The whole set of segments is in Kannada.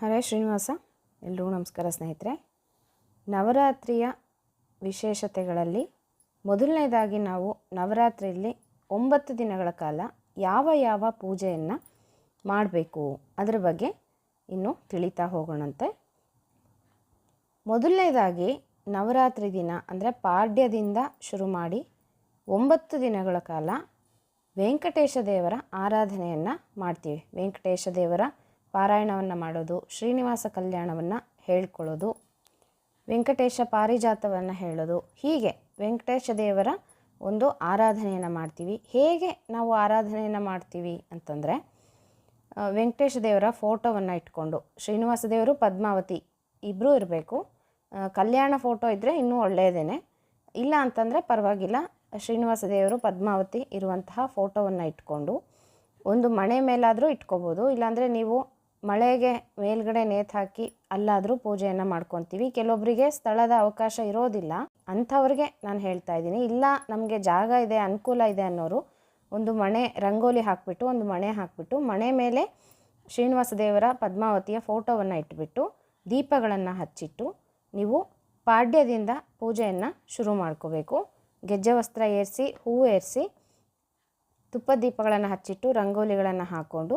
ಹರೇ ಶ್ರೀನಿವಾಸ, ಎಲ್ರಿಗೂ ನಮಸ್ಕಾರ ಸ್ನೇಹಿತರೆ. ನವರಾತ್ರಿಯ ವಿಶೇಷತೆಗಳಲ್ಲಿ ಮೊದಲನೇದಾಗಿ ನಾವು ನವರಾತ್ರಿಯಲ್ಲಿ ಒಂಬತ್ತು ದಿನಗಳ ಕಾಲ ಯಾವ ಯಾವ ಪೂಜೆಯನ್ನು ಮಾಡಬೇಕು ಅದರ ಬಗ್ಗೆ ಇನ್ನು ತಿಳಿತಾ ಹೋಗೋಣಂತೆ. ಮೊದಲನೇದಾಗಿ ನವರಾತ್ರಿ ದಿನ ಅಂದರೆ ಪಾಡ್ಯದಿಂದ ಶುರು ಮಾಡಿ ಒಂಬತ್ತು ದಿನಗಳ ಕಾಲ ವೆಂಕಟೇಶ ದೇವರ ಆರಾಧನೆಯನ್ನು ಮಾಡ್ತೀವಿ. ವೆಂಕಟೇಶ ದೇವರ ಪಾರಾಯಣವನ್ನು ಮಾಡೋದು, ಶ್ರೀನಿವಾಸ ಕಲ್ಯಾಣವನ್ನು ಹೇಳ್ಕೊಳ್ಳೋದು, ವೆಂಕಟೇಶ ಪಾರಿಜಾತವನ್ನು ಹೇಳೋದು. ಹೀಗೆ ವೆಂಕಟೇಶ ದೇವರ ಒಂದು ಆರಾಧನೆಯನ್ನು ಮಾಡ್ತೀವಿ. ಹೇಗೆ ನಾವು ಆರಾಧನೆಯನ್ನು ಮಾಡ್ತೀವಿ ಅಂತಂದರೆ ವೆಂಕಟೇಶ ದೇವರ ಫೋಟೋವನ್ನು ಇಟ್ಕೊಂಡು, ಶ್ರೀನಿವಾಸ ದೇವರು, ಪದ್ಮಾವತಿ ಇಬ್ಬರೂ ಇರಬೇಕು. ಕಲ್ಯಾಣ ಫೋಟೋ ಇದ್ದರೆ ಇನ್ನೂ ಒಳ್ಳೆಯದೇನೆ. ಇಲ್ಲ ಅಂತಂದರೆ ಪರವಾಗಿಲ್ಲ, ಶ್ರೀನಿವಾಸ ದೇವರು, ಪದ್ಮಾವತಿ ಇರುವಂತಹ ಫೋಟೋವನ್ನು ಇಟ್ಕೊಂಡು, ಒಂದು ಮಣೆ ಮೇಲಾದರೂ ಇಟ್ಕೋಬೋದು. ಇಲ್ಲಾಂದರೆ ನೀವು ಮಳೆಗೆ ಮೇಲ್ಗಡೆ ನೇತು ಹಾಕಿ ಅಲ್ಲಾದರೂ ಪೂಜೆಯನ್ನು ಮಾಡ್ಕೊತೀವಿ. ಕೆಲವೊಬ್ಬರಿಗೆ ಸ್ಥಳದ ಅವಕಾಶ ಇರೋದಿಲ್ಲ. ಅಂಥವ್ರಿಗೆ ನಾನು ಹೇಳ್ತಾ ಇದ್ದೀನಿ. ಇಲ್ಲ, ನಮಗೆ ಜಾಗ ಇದೆ, ಅನುಕೂಲ ಇದೆ ಅನ್ನೋರು ಒಂದು ಮಣೆ ರಂಗೋಲಿ ಹಾಕಿಬಿಟ್ಟು, ಒಂದು ಮಣೆ ಹಾಕಿಬಿಟ್ಟು, ಮಣೆ ಮೇಲೆ ಶ್ರೀನಿವಾಸ ದೇವರ ಪದ್ಮಾವತಿಯ ಫೋಟೋವನ್ನು ಇಟ್ಬಿಟ್ಟು, ದೀಪಗಳನ್ನು ಹಚ್ಚಿಟ್ಟು ನೀವು ಪಾಡ್ಯದಿಂದ ಪೂಜೆಯನ್ನು ಶುರು ಮಾಡ್ಕೋಬೇಕು. ಗೆಜ್ಜೆ ವಸ್ತ್ರ ಏರಿಸಿ, ಹೂವು ಏರಿಸಿ ತುಪ್ಪದ ದೀಪಗಳನ್ನು ಹಚ್ಚಿಟ್ಟು ರಂಗೋಲಿಗಳನ್ನು ಹಾಕ್ಕೊಂಡು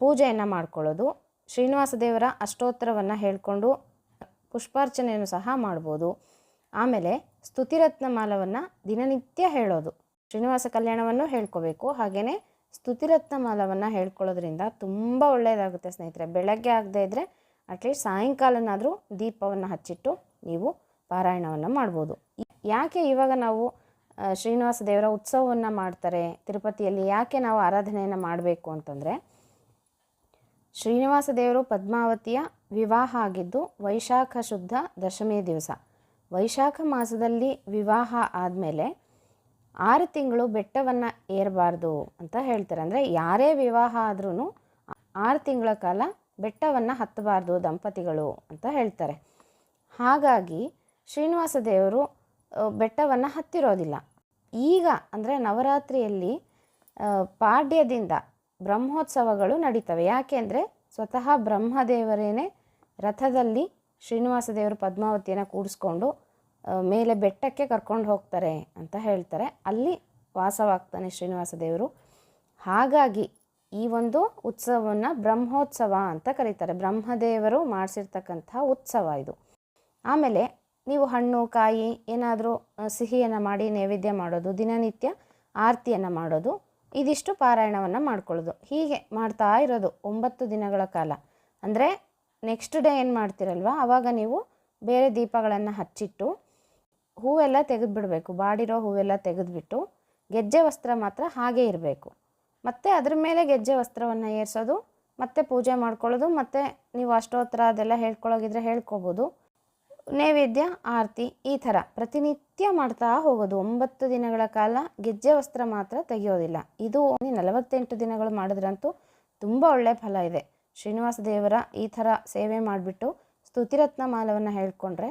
ಪೂಜೆಯನ್ನು ಮಾಡ್ಕೊಳ್ಳೋದು. ಶ್ರೀನಿವಾಸ ದೇವರ ಅಷ್ಟೋತ್ತರವನ್ನು ಹೇಳಿಕೊಂಡು ಪುಷ್ಪಾರ್ಚನೆಯನ್ನು ಸಹ ಮಾಡ್ಬೋದು. ಆಮೇಲೆ ಸ್ತುತಿರತ್ನ ಮಾಲವನ್ನು ದಿನನಿತ್ಯ ಹೇಳೋದು. ಶ್ರೀನಿವಾಸ ಕಲ್ಯಾಣವನ್ನು ಹೇಳ್ಕೋಬೇಕು. ಹಾಗೆಯೇ ಸ್ತುತಿರತ್ನ ಮಾಲವನ್ನು ಹೇಳ್ಕೊಳ್ಳೋದ್ರಿಂದ ತುಂಬ ಒಳ್ಳೆಯದಾಗುತ್ತೆ ಸ್ನೇಹಿತರೆ. ಬೆಳಗ್ಗೆ ಆಗದೇ ಇದ್ದರೆ ಅಟ್ಲೀಸ್ಟ್ ಸಾಯಂಕಾಲನಾದರೂ ದೀಪವನ್ನು ಹಚ್ಚಿಟ್ಟು ನೀವು ಪಾರಾಯಣವನ್ನು ಮಾಡ್ಬೋದು. ಯಾಕೆ ಇವಾಗ ನಾವು ಶ್ರೀನಿವಾಸ ದೇವರ ಉತ್ಸವವನ್ನು ಮಾಡ್ತಾರೆ? ತಿರುಪತಿಯಲ್ಲಿ ಯಾಕೆ ನಾವು ಆರಾಧನೆಯನ್ನು ಮಾಡಬೇಕು ಅಂತಂದರೆ ಶ್ರೀನಿವಾಸ ದೇವರು ಪದ್ಮಾವತಿಯ ವಿವಾಹ ಆಗಿದ್ದು ವೈಶಾಖ ಶುದ್ಧ ದಶಮಿ ದಿವಸ. ವೈಶಾಖ ಮಾಸದಲ್ಲಿ ವಿವಾಹ ಆದಮೇಲೆ ಆರು ತಿಂಗಳು ಬೆಟ್ಟವನ್ನು ಏರಬಾರ್ದು ಅಂತ ಹೇಳ್ತಾರೆ. ಅಂದರೆ ಯಾರೇ ವಿವಾಹ ಆದ್ರೂ ಆರು ತಿಂಗಳ ಕಾಲ ಬೆಟ್ಟವನ್ನು ಹತ್ತಬಾರ್ದು ದಂಪತಿಗಳು ಅಂತ ಹೇಳ್ತಾರೆ. ಹಾಗಾಗಿ ಶ್ರೀನಿವಾಸ ದೇವರು ಬೆಟ್ಟವನ್ನು ಹತ್ತಿರೋದಿಲ್ಲ. ಈಗ ಅಂದರೆ ನವರಾತ್ರಿಯಲ್ಲಿ ಪಾಡ್ಯದಿಂದ ಬ್ರಹ್ಮೋತ್ಸವಗಳು ನಡೀತವೆ. ಯಾಕೆ ಅಂದರೆ ಸ್ವತಃ ಬ್ರಹ್ಮದೇವರೇನೆ ರಥದಲ್ಲಿ ಶ್ರೀನಿವಾಸ ದೇವರು ಪದ್ಮಾವತಿಯನ್ನು ಕೂಡಿಸ್ಕೊಂಡು ಮೇಲೆ ಬೆಟ್ಟಕ್ಕೆ ಕರ್ಕೊಂಡು ಹೋಗ್ತಾರೆ ಅಂತ ಹೇಳ್ತಾರೆ. ಅಲ್ಲಿ ವಾಸವಾಗ್ತಾನೆ ಶ್ರೀನಿವಾಸ ದೇವರು. ಹಾಗಾಗಿ ಈ ಒಂದು ಉತ್ಸವವನ್ನು ಬ್ರಹ್ಮೋತ್ಸವ ಅಂತ ಕರೀತಾರೆ. ಬ್ರಹ್ಮದೇವರು ಮಾಡಿಸಿರ್ತಕ್ಕಂಥ ಉತ್ಸವ ಇದು. ಆಮೇಲೆ ನೀವು ಹಣ್ಣು, ಕಾಯಿ ಏನಾದರೂ ಸಿಹಿಯನ್ನು ಮಾಡಿ ನೈವೇದ್ಯ ಮಾಡೋದು, ದಿನನಿತ್ಯ ಆರತಿಯನ್ನು ಮಾಡೋದು ಇದಿಷ್ಟು ಪಾರಾಯಣವನ್ನು ಮಾಡ್ಕೊಳ್ಳೋದು. ಹೀಗೆ ಮಾಡ್ತಾ ಇರೋದು ಒಂಬತ್ತು ದಿನಗಳ ಕಾಲ. ಅಂದರೆ ನೆಕ್ಸ್ಟ್ ಡೇ ಏನು ಮಾಡ್ತಿರಲ್ವ? ಆವಾಗ ನೀವು ಬೇರೆ ದೀಪಗಳನ್ನು ಹಚ್ಚಿಟ್ಟು ಹೂವೆಲ್ಲ ತೆಗೆದುಬಿಡಬೇಕು. ಬಾಡಿರೋ ಹೂವೆಲ್ಲ ತೆಗೆದುಬಿಟ್ಟು ಗೆಜ್ಜೆ ವಸ್ತ್ರ ಮಾತ್ರ ಹಾಗೆ ಇರಬೇಕು. ಮತ್ತು ಅದ್ರ ಮೇಲೆ ಗೆಜ್ಜೆ ವಸ್ತ್ರವನ್ನು ಏರಿಸೋದು, ಮತ್ತೆ ಪೂಜೆ ಮಾಡ್ಕೊಳ್ಳೋದು, ಮತ್ತು ನೀವು ಅಷ್ಟೋತ್ತರ ಅದೆಲ್ಲ ಹೇಳ್ಕೊಳ್ಳೋಗಿದ್ರೆ ಹೇಳ್ಕೊಬೋದು. ನೈವೇದ್ಯ, ಆರತಿ ಈ ಥರ ಪ್ರತಿನಿತ್ಯ ಮಾಡ್ತಾ ಹೋಗೋದು ಒಂಬತ್ತು ದಿನಗಳ ಕಾಲ ಗೆಜ್ಜೆ ವಸ್ತ್ರ ಮಾತ್ರ ತೆಗೆಯೋದಿಲ್ಲ. ಇದು ನಲವತ್ತೆಂಟು ದಿನಗಳು ಮಾಡಿದ್ರಂತೂ ತುಂಬ ಒಳ್ಳೆಯ ಫಲ ಇದೆ. ಶ್ರೀನಿವಾಸ ದೇವರ ಈ ಥರ ಸೇವೆ ಮಾಡಿಬಿಟ್ಟು ಸ್ತುತಿರತ್ನ ಮಾಲವನ್ನು ಹೇಳ್ಕೊಂಡ್ರೆ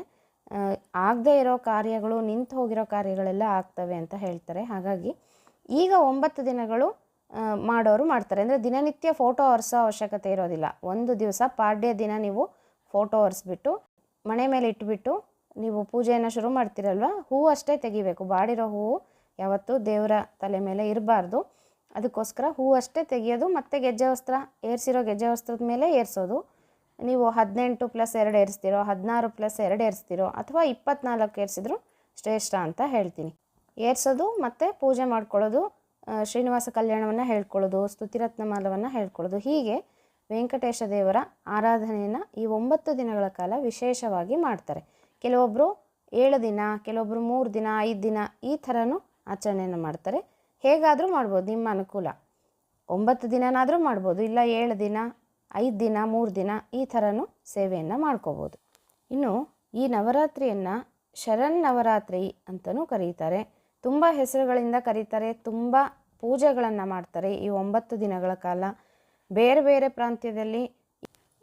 ಆಗದೇ ಇರೋ ಕಾರ್ಯಗಳು, ನಿಂತು ಹೋಗಿರೋ ಕಾರ್ಯಗಳೆಲ್ಲ ಆಗ್ತವೆ ಅಂತ ಹೇಳ್ತಾರೆ. ಹಾಗಾಗಿ ಈಗ ಒಂಬತ್ತು ದಿನಗಳು ಮಾಡೋರು ಮಾಡ್ತಾರೆ. ಅಂದರೆ ದಿನನಿತ್ಯ ಫೋಟೋ ಒರೆಸೋ ಅವಶ್ಯಕತೆ ಇರೋದಿಲ್ಲ. ಒಂದು ದಿವಸ ಪಾಡ್ಯ ದಿನ ನೀವು ಫೋಟೋ ಒರೆಸ್ಬಿಟ್ಟು ಮನೆ ಮೇಲೆ ಇಟ್ಬಿಟ್ಟು ನೀವು ಪೂಜೆಯನ್ನು ಶುರು ಮಾಡ್ತೀರಲ್ವ? ಹೂವು ಅಷ್ಟೇ ತೆಗಿಬೇಕು. ಬಾಡಿರೋ ಹೂವು ಯಾವತ್ತೂ ದೇವರ ತಲೆ ಮೇಲೆ ಇರಬಾರ್ದು. ಅದಕ್ಕೋಸ್ಕರ ಹೂವು ಅಷ್ಟೇ ತೆಗೆಯೋದು ಮತ್ತು ಗೆಜ್ಜೆ ವಸ್ತ್ರ ಏರಿಸಿರೋ ಗೆಜ್ಜೆ ವಸ್ತ್ರದ ಮೇಲೆ ಏರಿಸೋದು. ನೀವು ಹದಿನೆಂಟು ಪ್ಲಸ್ ಎರಡು ಏರಿಸ್ತಿರೋ, ಹದಿನಾರು ಪ್ಲಸ್ ಎರಡು ಏರಿಸ್ತಿರೋ ಅಥವಾ ಇಪ್ಪತ್ನಾಲ್ಕು ಏರಿಸಿದ್ರು ಶ್ರೇಷ್ಠ ಅಂತ ಹೇಳ್ತೀನಿ. ಏರಿಸೋದು ಮತ್ತು ಪೂಜೆ ಮಾಡ್ಕೊಳ್ಳೋದು ಶ್ರೀನಿವಾಸ ಕಲ್ಯಾಣವನ್ನು ಹೇಳ್ಕೊಳ್ಳೋದು, ಸ್ತುತಿರತ್ನ ಮಾಲವನ್ನು ಹೇಳ್ಕೊಳ್ಳೋದು. ಹೀಗೆ ವೆಂಕಟೇಶ ದೇವರ ಆರಾಧನೆಯನ್ನು ಈ ಒಂಬತ್ತು ದಿನಗಳ ಕಾಲ ವಿಶೇಷವಾಗಿ ಮಾಡ್ತಾರೆ. ಕೆಲವೊಬ್ಬರು ಏಳು ದಿನ ಕೆಲವೊಬ್ಬರು ಮೂರು ದಿನ, ಐದು ದಿನ ಈ ಥರನೂ ಆಚರಣೆಯನ್ನು ಮಾಡ್ತಾರೆ. ಹೇಗಾದರೂ ಮಾಡ್ಬೋದು, ನಿಮ್ಮ ಅನುಕೂಲ. ಒಂಬತ್ತು ದಿನನಾದರೂ ಮಾಡ್ಬೋದು, ಇಲ್ಲ ಏಳು ದಿನ, ಐದು ದಿನ, ಮೂರು ದಿನ ಈ ಥರನೂ ಸೇವೆಯನ್ನು ಮಾಡ್ಕೋಬೋದು. ಇನ್ನು ಈ ನವರಾತ್ರಿಯನ್ನು ಶರಣ್ ನವರಾತ್ರಿ ಅಂತಲೂ ಕರೀತಾರೆ. ತುಂಬ ಹೆಸರುಗಳಿಂದ ಕರೀತಾರೆ, ತುಂಬ ಪೂಜೆಗಳನ್ನು ಮಾಡ್ತಾರೆ ಈ ಒಂಬತ್ತು ದಿನಗಳ ಕಾಲ. ಬೇರೆ ಬೇರೆ ಪ್ರಾಂತ್ಯದಲ್ಲಿ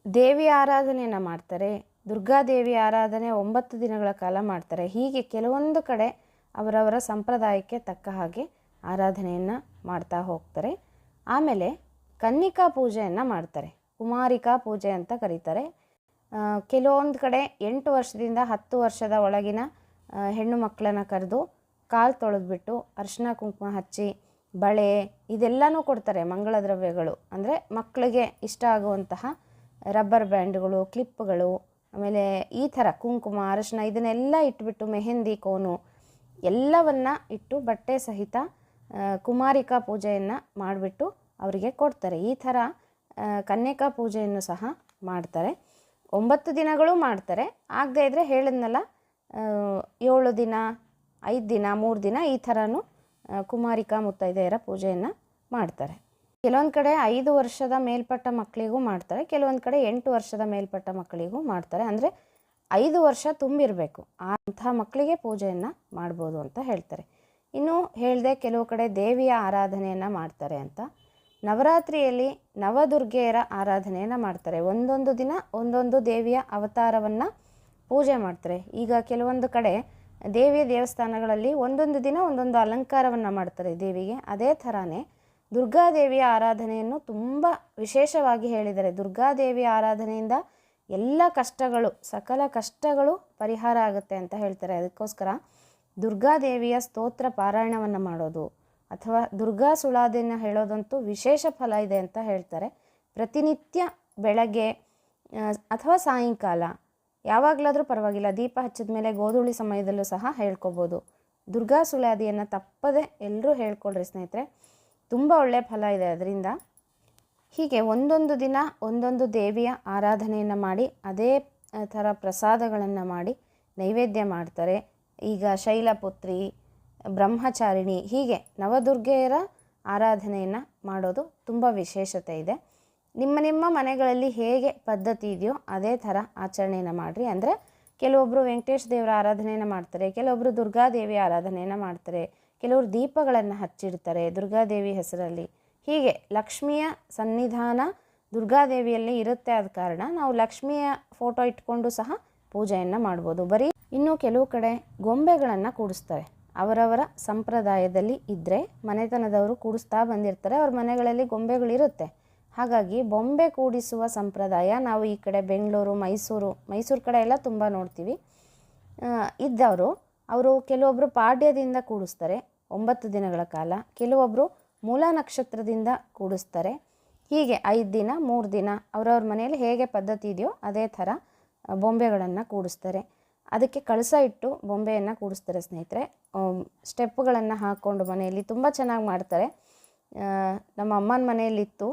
ದೇವಿ ಆರಾಧನೆಯನ್ನು ಮಾಡ್ತಾರೆ ದುರ್ಗಾದೇವಿ ಆರಾಧನೆ ಒಂಬತ್ತು ದಿನಗಳ ಕಾಲ ಮಾಡ್ತಾರೆ. ಹೀಗೆ ಕೆಲವೊಂದು ಕಡೆ ಅವರವರ ಸಂಪ್ರದಾಯಕ್ಕೆ ತಕ್ಕ ಹಾಗೆ ಆರಾಧನೆಯನ್ನು ಮಾಡ್ತಾ ಹೋಗ್ತಾರೆ. ಆಮೇಲೆ ಕನ್ನಿಕಾ ಪೂಜೆಯನ್ನು ಮಾಡ್ತಾರೆ. ಕುಮಾರಿಕಾ ಪೂಜೆ ಅಂತ ಕರೀತಾರೆ. ಕೆಲವೊಂದು ಕಡೆ ಎಂಟು ವರ್ಷದಿಂದ ಹತ್ತು ವರ್ಷದ ಒಳಗಿನ ಹೆಣ್ಣು ಮಕ್ಕಳನ್ನು ಕರೆದು ಕಾಲು ತೊಳೆದ್ಬಿಟ್ಟು ಅರಿಶಿನ ಕುಂಕುಮ ಹಚ್ಚಿ, ಬಳೆ ಇದೆಲ್ಲನೂ ಕೊಡ್ತಾರೆ ಮಂಗಳ ದ್ರವ್ಯಗಳು ಅಂದರೆ ಮಕ್ಕಳಿಗೆ ಇಷ್ಟ ಆಗುವಂತಹ ರಬ್ಬರ್ ಬ್ಯಾಂಡ್ಗಳು, ಕ್ಲಿಪ್ಗಳು ಆಮೇಲೆ ಈ ಥರ ಕುಂಕುಮ, ಅರಶಿನ ಇದನ್ನೆಲ್ಲ ಇಟ್ಬಿಟ್ಟು ಮೆಹಂದಿ, ಕೋನು ಎಲ್ಲವನ್ನು ಇಟ್ಟು ಬಟ್ಟೆ ಸಹಿತ ಕುಮಾರಿಕಾ ಪೂಜೆಯನ್ನು ಮಾಡಿಬಿಟ್ಟು ಅವರಿಗೆ ಕೊಡ್ತಾರೆ. ಈ ಥರ ಕನ್ಯಕಾ ಪೂಜೆಯನ್ನು ಸಹ ಮಾಡ್ತಾರೆ. ಒಂಬತ್ತು ದಿನಗಳು ಮಾಡ್ತಾರೆ. ಆಗದೇ ಇದ್ದರೆ ಹೇಳಿದ್ನಲ್ಲ ಏಳು ದಿನ, ಐದು ದಿನ, ಮೂರು ದಿನ ಈ ಥರನೂ ಕುಮಾರಿಕಾ ಮುತ್ತೈದೆಯರ ಪೂಜೆಯನ್ನು ಮಾಡ್ತಾರೆ. ಕೆಲವೊಂದು ಕಡೆ ಐದು ವರ್ಷದ ಮೇಲ್ಪಟ್ಟ ಮಕ್ಕಳಿಗೂ ಮಾಡ್ತಾರೆ, ಕೆಲವೊಂದು ಕಡೆ ಎಂಟು ವರ್ಷದ ಮೇಲ್ಪಟ್ಟ ಮಕ್ಕಳಿಗೂ ಮಾಡ್ತಾರೆ. ಅಂದರೆ ಐದು ವರ್ಷ ತುಂಬಿರಬೇಕು. ಅಂಥ ಮಕ್ಕಳಿಗೆ ಪೂಜೆಯನ್ನು ಮಾಡ್ಬೋದು ಅಂತ ಹೇಳ್ತಾರೆ. ಇನ್ನು ಹೇಳಿದೆ ಕೆಲವು ಕಡೆ ದೇವಿಯ ಆರಾಧನೆಯನ್ನು ಮಾಡ್ತಾರೆ ಅಂತ. ನವರಾತ್ರಿಯಲ್ಲಿ ನವದುರ್ಗೆಯರ ಆರಾಧನೆಯನ್ನು ಮಾಡ್ತಾರೆ. ಒಂದೊಂದು ದಿನ ಒಂದೊಂದು ದೇವಿಯ ಅವತಾರವನ್ನು ಪೂಜೆ ಮಾಡ್ತಾರೆ. ಈಗ ಕೆಲವೊಂದು ಕಡೆ ದೇವಿಯ ದೇವಸ್ಥಾನಗಳಲ್ಲಿ ಒಂದೊಂದು ದಿನ ಒಂದೊಂದು ಅಲಂಕಾರವನ್ನು ಮಾಡ್ತಾರೆ ದೇವಿಗೆ. ಅದೇ ಥರನೇ ದುರ್ಗಾದೇವಿಯ ಆರಾಧನೆಯನ್ನು ತುಂಬ ವಿಶೇಷವಾಗಿ ಹೇಳಿದ್ದಾರೆ. ದುರ್ಗಾದೇವಿಯ ಆರಾಧನೆಯಿಂದ ಎಲ್ಲ ಕಷ್ಟಗಳು, ಸಕಲ ಕಷ್ಟಗಳು ಪರಿಹಾರ ಆಗುತ್ತೆ ಅಂತ ಹೇಳ್ತಾರೆ. ಅದಕ್ಕೋಸ್ಕರ ದುರ್ಗಾದೇವಿಯ ಸ್ತೋತ್ರ ಪಾರಾಯಣವನ್ನು ಮಾಡೋದು ಅಥವಾ ದುರ್ಗಾ ಸುಳಾದಿಯನ್ನು ಹೇಳೋದಂತೂ ವಿಶೇಷ ಫಲ ಇದೆ ಅಂತ ಹೇಳ್ತಾರೆ. ಪ್ರತಿನಿತ್ಯ ಬೆಳಗ್ಗೆ ಅಥವಾ ಸಾಯಂಕಾಲ, ಯಾವಾಗಲಾದರೂ ಪರವಾಗಿಲ್ಲ, ದೀಪ ಹಚ್ಚಿದ ಮೇಲೆ ಗೋಧೂಳಿ ಸಮಯದಲ್ಲೂ ಸಹ ಹೇಳ್ಕೊಬೋದು. ದುರ್ಗಾ ಸುಳಾದಿಯನ್ನು ತಪ್ಪದೆ ಎಲ್ಲರೂ ಹೇಳ್ಕೊಳ್ರಿ ಸ್ನೇಹಿತರೆ. ತುಂಬ ಒಳ್ಳೆಯ ಫಲ ಇದೆ ಅದರಿಂದ. ಹೀಗೆ ಒಂದೊಂದು ದಿನ ಒಂದೊಂದು ದೇವಿಯ ಆರಾಧನೆಯನ್ನು ಮಾಡಿ, ಅದೇ ಥರ ಪ್ರಸಾದಗಳನ್ನು ಮಾಡಿ ನೈವೇದ್ಯ ಮಾಡ್ತಾರೆ. ಈಗ ಶೈಲಪುತ್ರಿ, ಬ್ರಹ್ಮಚಾರಿಣಿ ಹೀಗೆ ನವದುರ್ಗೆಯರ ಆರಾಧನೆಯನ್ನು ಮಾಡೋದು ತುಂಬ ವಿಶೇಷತೆ ಇದೆ. ನಿಮ್ಮ ನಿಮ್ಮ ಮನೆಗಳಲ್ಲಿ ಹೇಗೆ ಪದ್ಧತಿ ಇದೆಯೋ ಅದೇ ಥರ ಆಚರಣೆಯನ್ನು ಮಾಡಿರಿ. ಅಂದರೆ ಕೆಲವೊಬ್ಬರು ವೆಂಕಟೇಶ ದೇವರ ಆರಾಧನೆಯನ್ನು ಮಾಡ್ತಾರೆ ಕೆಲವೊಬ್ಬರು ದುರ್ಗಾದೇವಿ ಆರಾಧನೆಯನ್ನು ಮಾಡ್ತಾರೆ, ಕೆಲವರು ದೀಪಗಳನ್ನು ಹಚ್ಚಿಡ್ತಾರೆ ದುರ್ಗಾದೇವಿ ಹೆಸರಲ್ಲಿ. ಹೀಗೆ ಲಕ್ಷ್ಮಿಯ ಸನ್ನಿಧಾನ ದುರ್ಗಾದೇವಿಯಲ್ಲಿ ಇರುತ್ತೆ ಆದ ಕಾರಣ ನಾವು ಲಕ್ಷ್ಮಿಯ ಫೋಟೋ ಇಟ್ಕೊಂಡು ಸಹ ಪೂಜೆಯನ್ನು ಮಾಡ್ಬೋದು. ಬರೀ ಇನ್ನು ಕೆಲವು ಕಡೆ ಗೊಂಬೆಗಳನ್ನು ಕೂಡಿಸ್ತಾರೆ ಅವರವರ ಸಂಪ್ರದಾಯದಲ್ಲಿ ಇದ್ದರೆ ಮನೆತನದವರು ಕೂಡಿಸ್ತಾ ಬಂದಿರ್ತಾರೆ, ಅವ್ರ ಮನೆಗಳಲ್ಲಿ ಗೊಂಬೆಗಳಿರುತ್ತೆ. ಹಾಗಾಗಿ ಬೊಂಬೆ ಕೂಡಿಸುವ ಸಂಪ್ರದಾಯ ನಾವು ಈ ಕಡೆ ಬೆಂಗಳೂರು, ಮೈಸೂರು ಮೈಸೂರು ಕಡೆ ಎಲ್ಲ ತುಂಬ ನೋಡ್ತೀವಿ. ಇದ್ದವರು, ಅವರು ಕೆಲವೊಬ್ಬರು ಪಾಡ್ಯದಿಂದ ಕೂಡಿಸ್ತಾರೆ, ಒಂಬತ್ತು ದಿನಗಳ ಕಾಲ. ಕೆಲವೊಬ್ಬರು ಮೂಲ ನಕ್ಷತ್ರದಿಂದ ಕೂಡಿಸ್ತಾರೆ. ಹೀಗೆ ಐದು ದಿನ, ಮೂರು ದಿನ ಅವರವ್ರ ಮನೆಯಲ್ಲಿ ಹೇಗೆ ಪದ್ಧತಿ ಇದೆಯೋ ಅದೇ ಥರ ಬೊಂಬೆಗಳನ್ನು ಕೂಡಿಸ್ತಾರೆ. ಅದಕ್ಕೆ ಕಳಸ ಇಟ್ಟು ಬೊಂಬೆಯನ್ನು ಕೂಡಿಸ್ತಾರೆ ಸ್ನೇಹಿತರೆ. ಸ್ಟೆಪ್ಗಳನ್ನು ಹಾಕ್ಕೊಂಡು ಮನೆಯಲ್ಲಿ ತುಂಬ ಚೆನ್ನಾಗಿ ಮಾಡ್ತಾರೆ. ನಮ್ಮ ಅಮ್ಮನ ಮನೆಯಲ್ಲಿತ್ತು.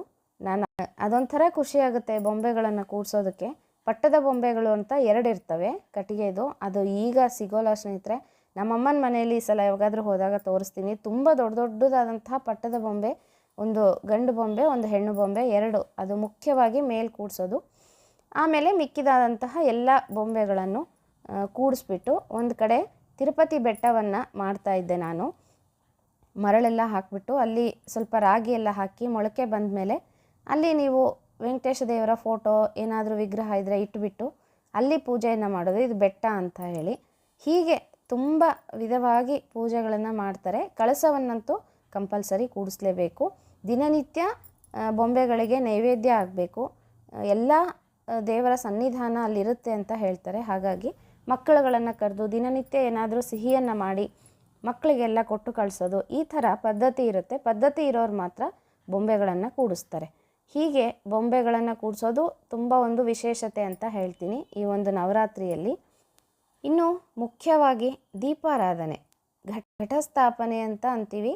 ನಾನು ಅದೊಂಥರ ಖುಷಿಯಾಗುತ್ತೆ ಬೊಂಬೆಗಳನ್ನು ಕೂಡಿಸೋದಕ್ಕೆ. ಪಟ್ಟದ ಬೊಂಬೆಗಳು ಅಂತ ಎರಡು ಇರ್ತವೆ ಕಟ್ಟಿಗೆದು ಅದು ಈಗ ಸಿಗೋಲ್ಲ ಸ್ನೇಹಿತರೆ. ನಮ್ಮಮ್ಮನ ಮನೆಯಲ್ಲಿ ಈ ಸಲ ಯಾವಾಗಾದರೂ ಹೋದಾಗ ತೋರಿಸ್ತೀನಿ. ತುಂಬ ದೊಡ್ಡ ದೊಡ್ಡದಾದಂಥ ಪಟ್ಟದ ಬೊಂಬೆ, ಒಂದು ಗಂಡು ಬೊಂಬೆ, ಒಂದು ಹೆಣ್ಣು ಬೊಂಬೆ, ಎರಡು. ಅದು ಮುಖ್ಯವಾಗಿ ಮೇಲ್ ಕೂಡಿಸೋದು. ಆಮೇಲೆ ಮಿಕ್ಕಿದಾದಂತಹ ಎಲ್ಲ ಬೊಂಬೆಗಳನ್ನು ಕೂಡಿಸ್ಬಿಟ್ಟು ಒಂದು ಕಡೆ ತಿರುಪತಿ ಬೆಟ್ಟವನ್ನು ಮಾಡ್ತಾ ಇದ್ದೆ ನಾನು. ಮರಳೆಲ್ಲ ಹಾಕಿಬಿಟ್ಟು ಅಲ್ಲಿ ಸ್ವಲ್ಪ ರಾಗಿ ಎಲ್ಲ ಹಾಕಿ ಮೊಳಕೆ ಬಂದ ಮೇಲೆ ಅಲ್ಲಿ ನೀವು ವೆಂಕಟೇಶ ದೇವರ ಫೋಟೋ ಏನಾದರೂ ವಿಗ್ರಹ ಇದ್ದರೆ ಇಟ್ಬಿಟ್ಟು ಅಲ್ಲಿ ಪೂಜೆಯನ್ನು ಮಾಡೋದು. ಇದು ಬೆಟ್ಟ ಅಂತ ಹೇಳಿ. ಹೀಗೆ ತುಂಬ ವಿಧವಾಗಿ ಪೂಜೆಗಳನ್ನು ಮಾಡ್ತಾರೆ. ಕಳಸವನ್ನಂತೂ ಕಂಪಲ್ಸರಿ ಕೂಡಿಸ್ಲೇಬೇಕು. ದಿನನಿತ್ಯ ಬೊಂಬೆಗಳಿಗೆ ನೈವೇದ್ಯ ಆಗಬೇಕು ಎಲ್ಲ ದೇವರ ಸನ್ನಿಧಾನ ಅಲ್ಲಿರುತ್ತೆ ಅಂತ ಹೇಳ್ತಾರೆ. ಹಾಗಾಗಿ ಮಕ್ಕಳುಗಳನ್ನು ಕರೆದು ದಿನನಿತ್ಯ ಏನಾದರೂ ಸಿಹಿಯನ್ನು ಮಾಡಿ ಮಕ್ಕಳಿಗೆಲ್ಲ ಕೊಟ್ಟು ಕಳಿಸೋದು ಈ ಥರ ಪದ್ಧತಿ ಇರುತ್ತೆ. ಪದ್ಧತಿ ಇರೋರು ಮಾತ್ರ ಬೊಂಬೆಗಳನ್ನು ಕೂಡಿಸ್ತಾರೆ. ಹೀಗೆ ಬೊಂಬೆಗಳನ್ನು ಕೂಡಿಸೋದು ತುಂಬ ಒಂದು ವಿಶೇಷತೆ ಅಂತ ಹೇಳ್ತೀನಿ ಈ ಒಂದು ನವರಾತ್ರಿಯಲ್ಲಿ. ಇನ್ನು ಮುಖ್ಯವಾಗಿ ದೀಪಾರಾಧನೆ. ಘಟ, ಘಟಸ್ಥಾಪನೆ ಅಂತ ಅಂತೀವಿ.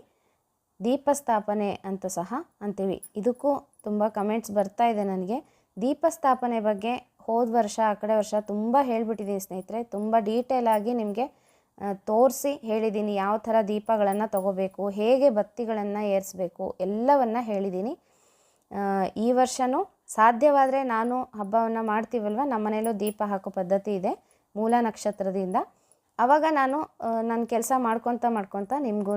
ದೀಪಸ್ಥಾಪನೆ ಅಂತ ಸಹ ಅಂತೀವಿ. ಇದಕ್ಕೂ ತುಂಬ ಕಮೆಂಟ್ಸ್ ಬರ್ತಾ ಇದೆ ನನಗೆ. ದೀಪಸ್ಥಾಪನೆ ಬಗ್ಗೆ ಹೋದ ವರ್ಷ, ಆ ಕಡೆ ವರ್ಷ ತುಂಬ ಹೇಳಿಬಿಟ್ಟಿದ್ದೀನಿ ಸ್ನೇಹಿತರೆ. ತುಂಬ ಡೀಟೇಲ್ ಆಗಿ ನಿಮಗೆ ತೋರಿಸಿ ಹೇಳಿದ್ದೀನಿ ಯಾವ ಥರ ದೀಪಗಳನ್ನು ತಗೋಬೇಕು, ಹೇಗೆ ಬತ್ತಿಗಳನ್ನು ಏರಿಸಬೇಕು, ಎಲ್ಲವನ್ನು ಹೇಳಿದ್ದೀನಿ ಈ ವರ್ಷವೂ ಸಾಧ್ಯವಾದರೆ ನಾನು ಹಬ್ಬವನ್ನು ಮಾಡ್ತೀವಲ್ವ? ನಮ್ಮ ಮನೆಯಲ್ಲೂ ದೀಪ ಹಾಕೋ ಪದ್ಧತಿ ಇದೆ, ಮೂಲ ನಕ್ಷತ್ರದಿಂದ. ಆವಾಗ ನಾನು ನನ್ನ ಕೆಲಸ ಮಾಡ್ಕೊತ ಮಾಡ್ಕೊತ ನಿಮಗೂ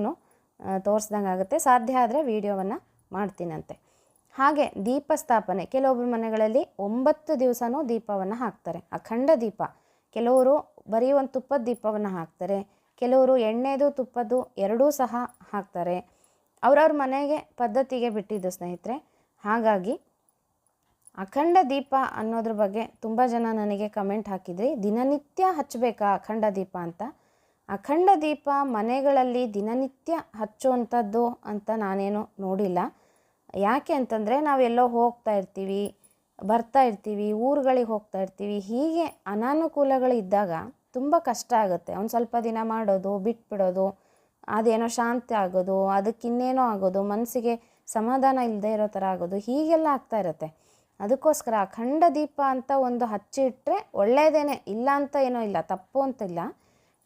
ತೋರಿಸ್ದಂಗೆ ಆಗುತ್ತೆ ಸಾಧ್ಯ ಆದರೆ ವೀಡಿಯೋವನ್ನು ಮಾಡ್ತೀನಂತೆ. ಹಾಗೆ ದೀಪ ಸ್ಥಾಪನೆ ಕೆಲವೊಬ್ಬರ ಮನೆಗಳಲ್ಲಿ ಒಂಬತ್ತು ದಿವಸನೂ ದೀಪವನ್ನು ಹಾಕ್ತಾರೆ. ಅಖಂಡ ದೀಪ. ಕೆಲವರು ಬರೀ ಒಂದು ತುಪ್ಪದ ದೀಪವನ್ನು ಹಾಕ್ತಾರೆ. ಕೆಲವರು ಎಣ್ಣೆದು ತುಪ್ಪದ್ದು ಎರಡೂ ಸಹ ಹಾಕ್ತಾರೆ. ಅವ್ರವ್ರ ಮನೆಗೆ ಪದ್ಧತಿಗೆ ಬಿಟ್ಟಿದ್ದು ಸ್ನೇಹಿತರೆ ಹಾಗಾಗಿ ಅಖಂಡ ದೀಪ ಅನ್ನೋದ್ರ ಬಗ್ಗೆ ತುಂಬ ಜನ ನನಗೆ ಕಮೆಂಟ್ ಹಾಕಿದ್ರಿ, ದಿನನಿತ್ಯ ಹಚ್ಚಬೇಕಾ ಅಖಂಡ ದೀಪ ಅಂತ? ಅಖಂಡ ದೀಪ ಮನೆಗಳಲ್ಲಿ ದಿನನಿತ್ಯ ಹಚ್ಚುವಂಥದ್ದು ಅಂತ ನಾನೇನು ನೋಡಿಲ್ಲ. ಯಾಕೆ ಅಂತಂದರೆ, ನಾವೆಲ್ಲೋ ಹೋಗ್ತಾ ಇರ್ತೀವಿ, ಬರ್ತಾ ಇರ್ತೀವಿ, ಊರುಗಳಿಗೆ ಹೋಗ್ತಾ ಇರ್ತೀವಿ, ಹೀಗೆ ಅನಾನುಕೂಲಗಳು ಇದ್ದಾಗ ತುಂಬ ಕಷ್ಟ ಆಗುತ್ತೆ. ಒಂದು ಸ್ವಲ್ಪ ದಿನ ಮಾಡೋದು, ಬಿಟ್ಬಿಡೋದು, ಅದೇನೋ ಶಾಂತಿ ಆಗೋದು, ಅದಕ್ಕಿನ್ನೇನೋ ಆಗೋದು, ಮನಸ್ಸಿಗೆ ಸಮಾಧಾನ ಇಲ್ಲದೆ ಇರೋ ಥರ ಆಗೋದು, ಹೀಗೆಲ್ಲ ಆಗ್ತಾ ಇರುತ್ತೆ. ಅದಕ್ಕೋಸ್ಕರ ಅಖಂಡ ದೀಪ ಅಂತ ಒಂದು ಹಚ್ಚಿ ಇಟ್ಟರೆ ಒಳ್ಳೆಯದೇನೆ ಇಲ್ಲ ಅಂತ ಏನೋ ಇಲ್ಲ, ತಪ್ಪು ಅಂತಿಲ್ಲ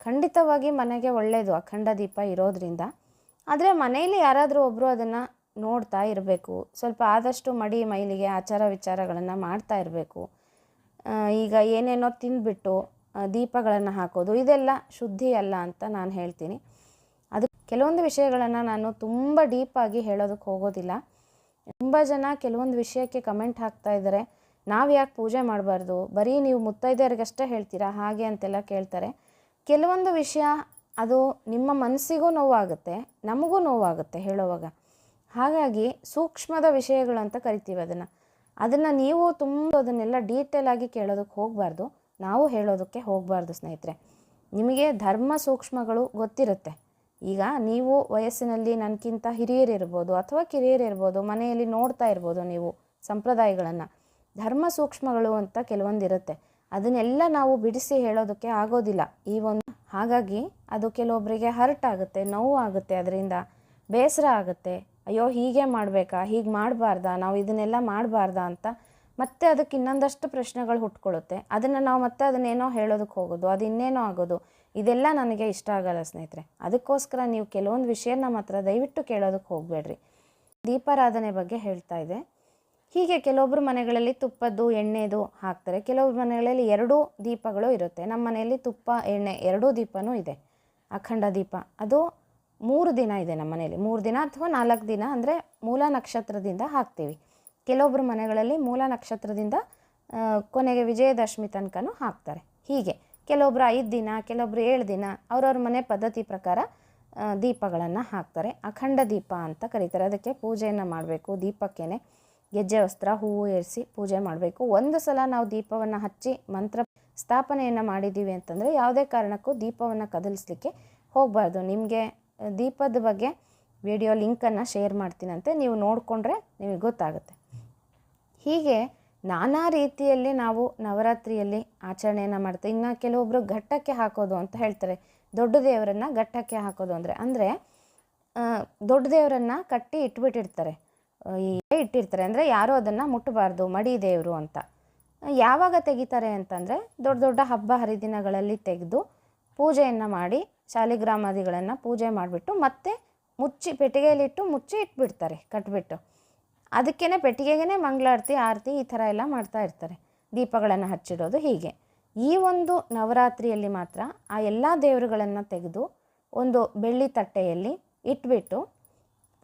ಖಂಡಿತವಾಗಿ ಮನೆಗೆ ಒಳ್ಳೆಯದು ಅಖಂಡ ದೀಪ ಇರೋದ್ರಿಂದ. ಆದರೆ ಮನೆಯಲ್ಲಿ ಯಾರಾದರೂ ಒಬ್ಬರು ಅದನ್ನು ನೋಡ್ತಾ ಇರಬೇಕು, ಸ್ವಲ್ಪ ಆದಷ್ಟು ಮಡಿ ಮೈಲಿಗೆ ಆಚಾರ ವಿಚಾರಗಳನ್ನು ಮಾಡ್ತಾ ಇರಬೇಕು. ಈಗ ಏನೇನೋ ತಿಂದುಬಿಟ್ಟು ದೀಪಗಳನ್ನು ಹಾಕೋದು, ಇದೆಲ್ಲ ಶುದ್ಧಿ ಅಲ್ಲ ಅಂತ ನಾನು ಹೇಳ್ತೀನಿ. ಅದು ಕೆಲವೊಂದು ವಿಷಯಗಳನ್ನು ನಾನು ತುಂಬ ಡೀಪಾಗಿ ಹೇಳೋದಕ್ಕೆ ಹೋಗೋದಿಲ್ಲ. ತುಂಬ ಜನ ಕೆಲವೊಂದು ವಿಷಯಕ್ಕೆ ಕಮೆಂಟ್ ಹಾಕ್ತಾ ಇದ್ದಾರೆ. ನಾವು ಯಾಕೆ ಪೂಜೆ ಮಾಡಬಾರ್ದು? ಬರೀ ನೀವು ಮುತ್ತೈದೆಯರಿಗಷ್ಟೇ ಹೇಳ್ತೀರಾ? ಹಾಗೆ ಅಂತೆಲ್ಲ ಕೇಳ್ತಾರೆ. ಕೆಲವೊಂದು ವಿಷಯ ಅದು ನಿಮ್ಮ ಮನಸ್ಸಿಗೂ ನೋವಾಗುತ್ತೆ, ನಮಗೂ ನೋವಾಗುತ್ತೆ ಹೇಳೋವಾಗ. ಹಾಗಾಗಿ ಸೂಕ್ಷ್ಮದ ವಿಷಯಗಳು ಅಂತ ಕರಿತೀವಿ ಅದನ್ನು. ಅದನ್ನು ನೀವು ತುಂಬ ಅದನ್ನೆಲ್ಲ ಡೀಟೇಲ್ ಆಗಿ ಕೇಳೋದಕ್ಕೆ ಹೋಗಬಾರ್ದು. ನಾವು ಹೇಳೋದಕ್ಕೆ ಹೋಗಬಾರ್ದು ಸ್ನೇಹಿತರೆ. ನಿಮಗೆ ಧರ್ಮ ಸೂಕ್ಷ್ಮಗಳು ಗೊತ್ತಿರುತ್ತೆ. ಈಗ ನೀವು ವಯಸ್ಸಿನಲ್ಲಿ ನನಗಿಂತ ಹಿರಿಯರಿರ್ಬೋದು ಅಥವಾ ಕಿರಿಯರಿರ್ಬೋದು, ಮನೆಯಲ್ಲಿ ನೋಡ್ತಾ ಇರ್ಬೋದು ನೀವು ಸಂಪ್ರದಾಯಗಳನ್ನು. ಧರ್ಮ ಸೂಕ್ಷ್ಮಗಳು ಅಂತ ಕೆಲವೊಂದಿರುತ್ತೆ. ಅದನ್ನೆಲ್ಲ ನಾವು ಬಿಡಿಸಿ ಹೇಳೋದಕ್ಕೆ ಆಗೋದಿಲ್ಲ. ಈ ಒಂದು ಹಾಗಾಗಿ ಅದು ಕೆಲವೊಬ್ಬರಿಗೆ ಹರ್ಟ್ ಆಗುತ್ತೆ, ನೋವು ಆಗುತ್ತೆ, ಅದರಿಂದ ಬೇಸರ ಆಗುತ್ತೆ. ಅಯ್ಯೋ, ಹೀಗೆ ಮಾಡಬೇಕಾ? ಹೀಗೆ ಮಾಡಬಾರ್ದಾ? ನಾವು ಇದನ್ನೆಲ್ಲ ಮಾಡಬಾರ್ದಾ ಅಂತ ಮತ್ತೆ ಅದಕ್ಕೆ ಇನ್ನೊಂದಷ್ಟು ಪ್ರಶ್ನೆಗಳು ಹುಟ್ಕೊಳ್ಳುತ್ತೆ. ಅದನ್ನು ನಾವು ಮತ್ತೆ ಅದನ್ನೇನೋ ಹೇಳೋದಕ್ಕೆ ಹೋಗೋದು ಅದು ಇನ್ನೇನೋ ಆಗೋದು. ಇದೆಲ್ಲ ನನಗೆ ಇಷ್ಟ ಆಗಲ್ಲ ಸ್ನೇಹಿತರೆ. ಅದಕ್ಕೋಸ್ಕರ ನೀವು ಕೆಲವೊಂದು ವಿಷಯ ನಮ್ಮ ಹತ್ರ ದಯವಿಟ್ಟು ಕೇಳೋದಕ್ಕೆ ಹೋಗಬೇಡ್ರಿ. ದೀಪಾರಾಧನೆ ಬಗ್ಗೆ ಹೇಳ್ತಾ ಇದೆ ಹೀಗೆ ಕೆಲವೊಬ್ಬರು ಮನೆಗಳಲ್ಲಿ ತುಪ್ಪದ್ದು, ಎಣ್ಣೆದು ಹಾಕ್ತಾರೆ. ಕೆಲವೊಬ್ಬರು ಮನೆಗಳಲ್ಲಿ ಎರಡೂ ದೀಪಗಳು ಇರುತ್ತೆ. ನಮ್ಮ ಮನೆಯಲ್ಲಿ ತುಪ್ಪ, ಎಣ್ಣೆ ಎರಡೂ ದೀಪನೂ ಇದೆ. ಅಖಂಡ ದೀಪ. ಅದು ಮೂರು ದಿನ ಇದೆ ನಮ್ಮ ಮನೆಯಲ್ಲಿ. ಮೂರು ದಿನ ಅಥವಾ ನಾಲ್ಕು ದಿನ ಅಂದರೆ ಮೂಲ ನಕ್ಷತ್ರದಿಂದ ಹಾಕ್ತೀವಿ. ಕೆಲವೊಬ್ಬರು ಮನೆಗಳಲ್ಲಿ ಮೂಲ ನಕ್ಷತ್ರದಿಂದ ಕೊನೆಗೆ ವಿಜಯದಶಮಿ ತನಕನೂ ಹಾಕ್ತಾರೆ. ಹೀಗೆ. ಕೆಲವೊಬ್ಬರು ಐದು ದಿನ, ಕೆಲವೊಬ್ರು ಏಳು ದಿನ ಅವ್ರವ್ರ ಮನೆ ಪದ್ಧತಿ ಪ್ರಕಾರ ದೀಪಗಳನ್ನು ಹಾಕ್ತಾರೆ. ಅಖಂಡ ದೀಪ ಅಂತ ಕರೀತಾರೆ. ಅದಕ್ಕೆ ಪೂಜೆಯನ್ನು ಮಾಡಬೇಕು. ದೀಪಕ್ಕೇ ಗೆಜ್ಜೆ, ವಸ್ತ್ರ, ಹೂವು ಏರಿಸಿ ಪೂಜೆ ಮಾಡಬೇಕು. ಒಂದು ಸಲ ನಾವು ದೀಪವನ್ನು ಹಚ್ಚಿ ಮಂತ್ರ ಸ್ಥಾಪನೆಯನ್ನು ಮಾಡಿದ್ದೀವಿ ಅಂತಂದರೆ ಯಾವುದೇ ಕಾರಣಕ್ಕೂ ದೀಪವನ್ನು ಕದಲಿಸ್ಲಿಕ್ಕೆ ಹೋಗಬಾರ್ದು. ನಿಮಗೆ ದೀಪದ ಬಗ್ಗೆ ವಿಡಿಯೋ ಲಿಂಕನ್ನು ಶೇರ್ ಮಾಡ್ತೀನಂತೆ. ನೀವು ನೋಡಿಕೊಂಡ್ರೆ ನಿಮಗೆ ಗೊತ್ತಾಗುತ್ತೆ. ಹೀಗೆ ನಾನಾ ರೀತಿಯಲ್ಲಿ ನಾವು ನವರಾತ್ರಿಯಲ್ಲಿ ಆಚರಣೆಯನ್ನು ಮಾಡ್ತೇವೆ. ಇನ್ನು ಕೆಲವೊಬ್ಬರು ಘಟ್ಟಕ್ಕೆ ಹಾಕೋದು ಅಂತ ಹೇಳ್ತಾರೆ. ದೊಡ್ಡ ದೇವರನ್ನು ಘಟ್ಟಕ್ಕೆ ಹಾಕೋದು ಅಂದರೆ ಅಂದರೆ ದೊಡ್ಡ ದೇವರನ್ನು ಕಟ್ಟಿ ಇಟ್ಬಿಟ್ಟಿರ್ತಾರೆ. ಇಟ್ಟಿರ್ತಾರೆ ಅಂದರೆ ಯಾರೂ ಅದನ್ನು ಮುಟ್ಟಬಾರ್ದು, ಮಡಿ ದೇವರು ಅಂತ. ಯಾವಾಗ ತೆಗಿತಾರೆ ಅಂತಂದರೆ ದೊಡ್ಡ ದೊಡ್ಡ ಹಬ್ಬ ಹರಿದಿನಗಳಲ್ಲಿ ತೆಗೆದು ಪೂಜೆಯನ್ನು ಮಾಡಿ ಶಾಲಿಗ್ರಾಮಾದಿಗಳನ್ನು ಪೂಜೆ ಮಾಡಿಬಿಟ್ಟು ಮತ್ತೆ ಮುಚ್ಚಿ ಪೆಟ್ಟಿಗೆಯಲ್ಲಿಟ್ಟು ಮುಚ್ಚಿ ಇಟ್ಬಿಡ್ತಾರೆ, ಕಟ್ಬಿಟ್ಟು. ಅದಕ್ಕೇ ಪೆಟ್ಟಿಗೆಗೇ ಮಂಗಳಾರತಿ, ಆರತಿ ಈ ಥರ ಎಲ್ಲ ಮಾಡ್ತಾ ಇರ್ತಾರೆ. ದೀಪಗಳನ್ನು ಹಚ್ಚಿಡೋದು ಹೀಗೆ. ಈ ಒಂದು ನವರಾತ್ರಿಯಲ್ಲಿ ಮಾತ್ರ ಆ ಎಲ್ಲ ದೇವರುಗಳನ್ನು ತೆಗೆದು ಒಂದು ಬೆಳ್ಳಿ ತಟ್ಟೆಯಲ್ಲಿ ಇಟ್ಬಿಟ್ಟು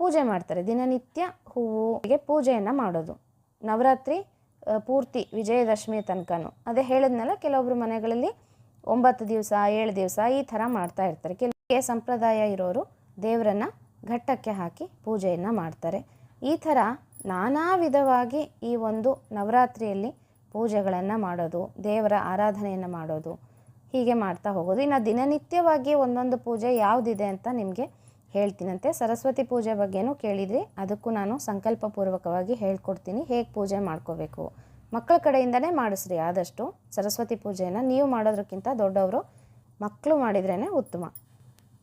ಪೂಜೆ ಮಾಡ್ತಾರೆ. ದಿನನಿತ್ಯ ಹೂವಿಗೆ ಪೂಜೆಯನ್ನು ಮಾಡೋದು. ನವರಾತ್ರಿ ಪೂರ್ತಿ ವಿಜಯದಶಮಿ ತನಕನೂ. ಅದೇ ಹೇಳಿದ್ನಲ್ಲ ಕೆಲವೊಬ್ಬರು ಮನೆಗಳಲ್ಲಿ ಒಂಬತ್ತು ದಿವಸ, ಏಳು ದಿವಸ ಈ ಥರ ಮಾಡ್ತಾ ಇರ್ತಾರೆ. ಕೆಲವರಿಗೆ ಸಂಪ್ರದಾಯ ಇರೋರು ದೇವರನ್ನು ಘಟ್ಟಕ್ಕೆ ಹಾಕಿ ಪೂಜೆಯನ್ನು ಮಾಡ್ತಾರೆ. ಈ ಥರ ನಾನಾ ವಿಧವಾಗಿ ಈ ಒಂದು ನವರಾತ್ರಿಯಲ್ಲಿ ಪೂಜೆಗಳನ್ನು ಮಾಡೋದು, ದೇವರ ಆರಾಧನೆಯನ್ನು ಮಾಡೋದು, ಹೀಗೆ ಮಾಡ್ತಾ ಹೋಗೋದು. ಇನ್ನು ದಿನನಿತ್ಯವಾಗಿ ಒಂದೊಂದು ಪೂಜೆ ಯಾವುದಿದೆ ಅಂತ ನಿಮಗೆ ಹೇಳ್ತೀನಂತೆ. ಸರಸ್ವತಿ ಪೂಜೆ ಬಗ್ಗೆನೂ ಕೇಳಿದ್ರಿ. ಅದಕ್ಕೂ ನಾನು ಸಂಕಲ್ಪಪೂರ್ವಕವಾಗಿ ಹೇಳ್ಕೊಡ್ತೀನಿ. ಹೇಗೆ ಪೂಜೆ ಮಾಡ್ಕೋಬೇಕು? ಮಕ್ಕಳ ಕಡೆಯಿಂದನೇ ಮಾಡಿಸ್ರಿ ಆದಷ್ಟು. ಸರಸ್ವತಿ ಪೂಜೆಯನ್ನು ನೀವು ಮಾಡೋದಕ್ಕಿಂತ ದೊಡ್ಡವರು ಮಕ್ಕಳು ಮಾಡಿದ್ರೇ ಉತ್ತಮ.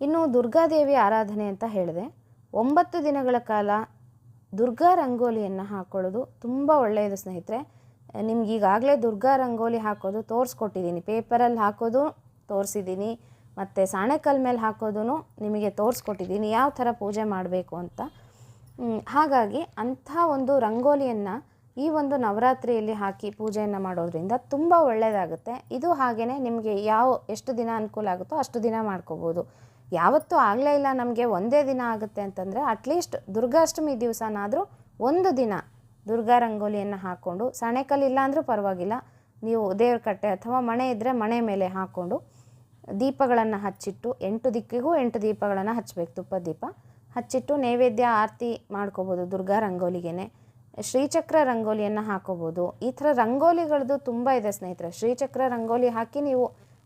ಇನ್ನು ದುರ್ಗಾದೇವಿ ಆರಾಧನೆ ಅಂತ ಹೇಳಿದೆ. ಒಂಬತ್ತು ದಿನಗಳ ಕಾಲ ದುರ್ಗಾ ರಂಗೋಲಿಯನ್ನು ಹಾಕ್ಕೊಳ್ಳೋದು ತುಂಬ ಒಳ್ಳೆಯದು ಸ್ನೇಹಿತರೆ. ನಿಮ್ಗೆ ಈಗಾಗಲೇ ದುರ್ಗಾ ರಂಗೋಲಿ ಹಾಕೋದು ತೋರಿಸ್ಕೊಟ್ಟಿದ್ದೀನಿ ಪೇಪರಲ್ಲಿ ಹಾಕೋದು ತೋರಿಸಿದ್ದೀನಿ ಮತ್ತು ಸಾಣೆಕಲ್ ಮೇಲೆ ಹಾಕೋದು ನಿಮಗೆ ತೋರಿಸ್ಕೊಟ್ಟಿದ್ದೀನಿ ಯಾವ ಥರ ಪೂಜೆ ಮಾಡಬೇಕು ಅಂತ. ಹಾಗಾಗಿ ಅಂಥ ಒಂದು ರಂಗೋಲಿಯನ್ನು ಈ ಒಂದು ನವರಾತ್ರಿಯಲ್ಲಿ ಹಾಕಿ ಪೂಜೆಯನ್ನು ಮಾಡೋದ್ರಿಂದ ತುಂಬ ಒಳ್ಳೆಯದಾಗುತ್ತೆ. ಇದು ಹಾಗೆಯೇ ನಿಮಗೆ ಯಾವ ಎಷ್ಟು ದಿನ ಅನುಕೂಲ ಆಗುತ್ತೋ ಅಷ್ಟು ದಿನ ಮಾಡ್ಕೋಬೋದು. ಯಾವತ್ತೂ ಆಗಲೇ ಇಲ್ಲ ನಮಗೆ ಒಂದೇ ದಿನ ಆಗುತ್ತೆ ಅಂತಂದರೆ ಅಟ್ಲೀಸ್ಟ್ ದುರ್ಗಾಷ್ಟಮಿ ದಿವಸನಾದರೂ ಒಂದು ದಿನ ದುರ್ಗಾ ರಂಗೋಲಿಯನ್ನು ಹಾಕ್ಕೊಂಡು ಸಣೆಕಲ್ಲು ಇಲ್ಲ ಅಂದರೂ ಪರವಾಗಿಲ್ಲ. ನೀವು ದೇವ್ರ ಕಟ್ಟೆ ಅಥವಾ ಮನೆ ಇದ್ದರೆ ಮನೆ ಮೇಲೆ ಹಾಕ್ಕೊಂಡು ದೀಪಗಳನ್ನು ಹಚ್ಚಿಟ್ಟು ಎಂಟು ದಿಕ್ಕಿಗೂ ಎಂಟು ದೀಪಗಳನ್ನು ಹಚ್ಚಬೇಕು ತುಪ್ಪ ದೀಪ. ಹಚ್ಚಿಟ್ಟು ನೈವೇದ್ಯ ಆರತಿ ಮಾಡ್ಕೋಬೋದು ದುರ್ಗಾ ರಂಗೋಲಿಗೇ ಶ್ರೀಚಕ್ರ ರಂಗೋಲಿಯನ್ನು ಹಾಕೋಬೋದು. ಈ ಥರ ರಂಗೋಲಿಗಳದ್ದು ತುಂಬ ಇದೆ ಸ್ನೇಹಿತರೆ. ಶ್ರೀಚಕ್ರ ರಂಗೋಲಿ ಹಾಕಿ ನೀವು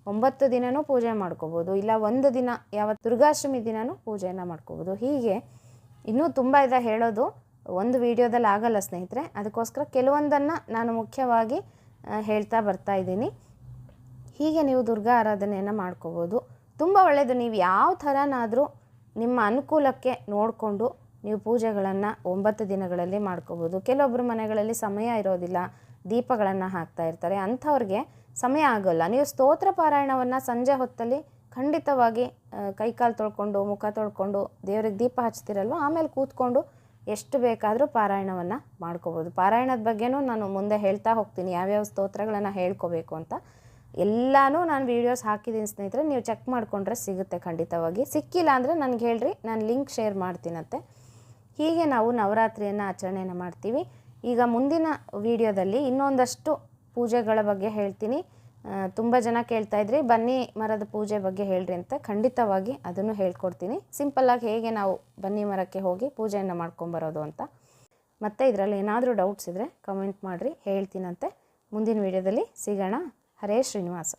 ಒಂಬತ್ತು ದಿನವೂ ಪೂಜೆ ಮಾಡ್ಕೋಬೋದು, ಇಲ್ಲ ಒಂದು ದಿನ ಯಾವ ದುರ್ಗಾಷ್ಟಮಿ ದಿನವೂ ಪೂಜೆಯನ್ನು ಮಾಡ್ಕೋಬೋದು. ಹೀಗೆ ಇನ್ನೂ ತುಂಬ ಇದೆ ಹೇಳೋದು. ಒಂದು ವಿಡಿಯೋದಲ್ಲಿ ಆಗಲ್ಲ ಸ್ನೇಹಿತರೆ, ಅದಕ್ಕೋಸ್ಕರ ಕೆಲವೊಂದನ್ನು ನಾನು ಮುಖ್ಯವಾಗಿ ಹೇಳ್ತಾ ಬರ್ತಾ ಇದ್ದೀನಿ. ಹೀಗೆ ನೀವು ದುರ್ಗಾ ಆರಾಧನೆಯನ್ನು ಮಾಡ್ಕೋಬೋದು. ತುಂಬ ಒಳ್ಳೆಯದು ನೀವು ಯಾವ ಥರನಾದರೂ ನಿಮ್ಮ ಅನುಕೂಲಕ್ಕೆ ನೋಡಿಕೊಂಡು ನೀವು ಪೂಜೆಗಳನ್ನು ಒಂಬತ್ತು ದಿನಗಳಲ್ಲಿ ಮಾಡ್ಕೋಬೋದು. ಕೆಲವೊಬ್ಬರು ಮನೆಗಳಲ್ಲಿ ಸಮಯ ಇರೋದಿಲ್ಲ, ದೀಪಗಳನ್ನು ಹಾಕ್ತಾ ಇರ್ತಾರೆ, ಅಂಥವ್ರಿಗೆ ಸಮಯ ಆಗೋಲ್ಲ. ನೀವು ಸ್ತೋತ್ರ ಪಾರಾಯಣವನ್ನು ಸಂಜೆ ಹೊತ್ತಲ್ಲಿ ಖಂಡಿತವಾಗಿ ಕೈಕಾಲು ತೊಳ್ಕೊಂಡು, ಮುಖ ತೊಳ್ಕೊಂಡು, ದೇವ್ರಿಗೆ ದೀಪ ಹಚ್ತಿರಲ್ವ, ಆಮೇಲೆ ಕೂತ್ಕೊಂಡು ಎಷ್ಟು ಬೇಕಾದರೂ ಪಾರಾಯಣವನ್ನು ಮಾಡ್ಕೋಬೋದು. ಪಾರಾಯಣದ ಬಗ್ಗೆನೂ ನಾನು ಮುಂದೆ ಹೇಳ್ತಾ ಹೋಗ್ತೀನಿ. ಯಾವ್ಯಾವ ಸ್ತೋತ್ರಗಳನ್ನು ಹೇಳ್ಕೋಬೇಕು ಅಂತ. ಎಲ್ಲನೂ ನಾನು ವೀಡಿಯೋಸ್ ಹಾಕಿದ್ದೀನಿ ಸ್ನೇಹಿತರೆ, ನೀವು ಚೆಕ್ ಮಾಡಿಕೊಂಡ್ರೆ ಸಿಗುತ್ತೆ ಖಂಡಿತವಾಗಿ. ಸಿಕ್ಕಿಲ್ಲ ಅಂದರೆ ನನಗೆ ಹೇಳ್ರಿ, ನಾನು ಲಿಂಕ್ ಶೇರ್ ಮಾಡ್ತೀನಂತೆ. ಹೀಗೆ ನಾವು ನವರಾತ್ರಿಯನ್ನು ಆಚರಣೆಯನ್ನು ಮಾಡ್ತೀವಿ. ಈಗ ಮುಂದಿನ ವಿಡಿಯೋದಲ್ಲಿ ಇನ್ನೊಂದಷ್ಟು ಪೂಜೆಗಳ ಬಗ್ಗೆ ಹೇಳ್ತೀನಿ. ತುಂಬ ಜನ ಕೇಳ್ತಾ ಇದ್ರಿ. ಬನ್ನಿ ಮರದ ಪೂಜೆ ಬಗ್ಗೆ ಹೇಳ್ರಿ ಅಂತ ಖಂಡಿತವಾಗಿ ಅದನ್ನು ಹೇಳ್ಕೊಡ್ತೀನಿ. ಸಿಂಪಲ್ಲಾಗಿ ಹೇಗೆ ನಾವು ಬನ್ನಿ ಮರಕ್ಕೆ ಹೋಗಿ ಪೂಜೆಯನ್ನು ಮಾಡ್ಕೊಂಬರೋದು ಅಂತ. ಮತ್ತು ಇದರಲ್ಲಿ ಏನಾದರೂ ಡೌಟ್ಸ್ ಇದ್ದರೆ ಕಮೆಂಟ್ ಮಾಡಿರಿ, ಹೇಳ್ತೀನಂತೆ. ಮುಂದಿನ ವಿಡಿಯೋದಲ್ಲಿ ಸಿಗೋಣ. ಹರೇ ಶ್ರೀನಿವಾಸ.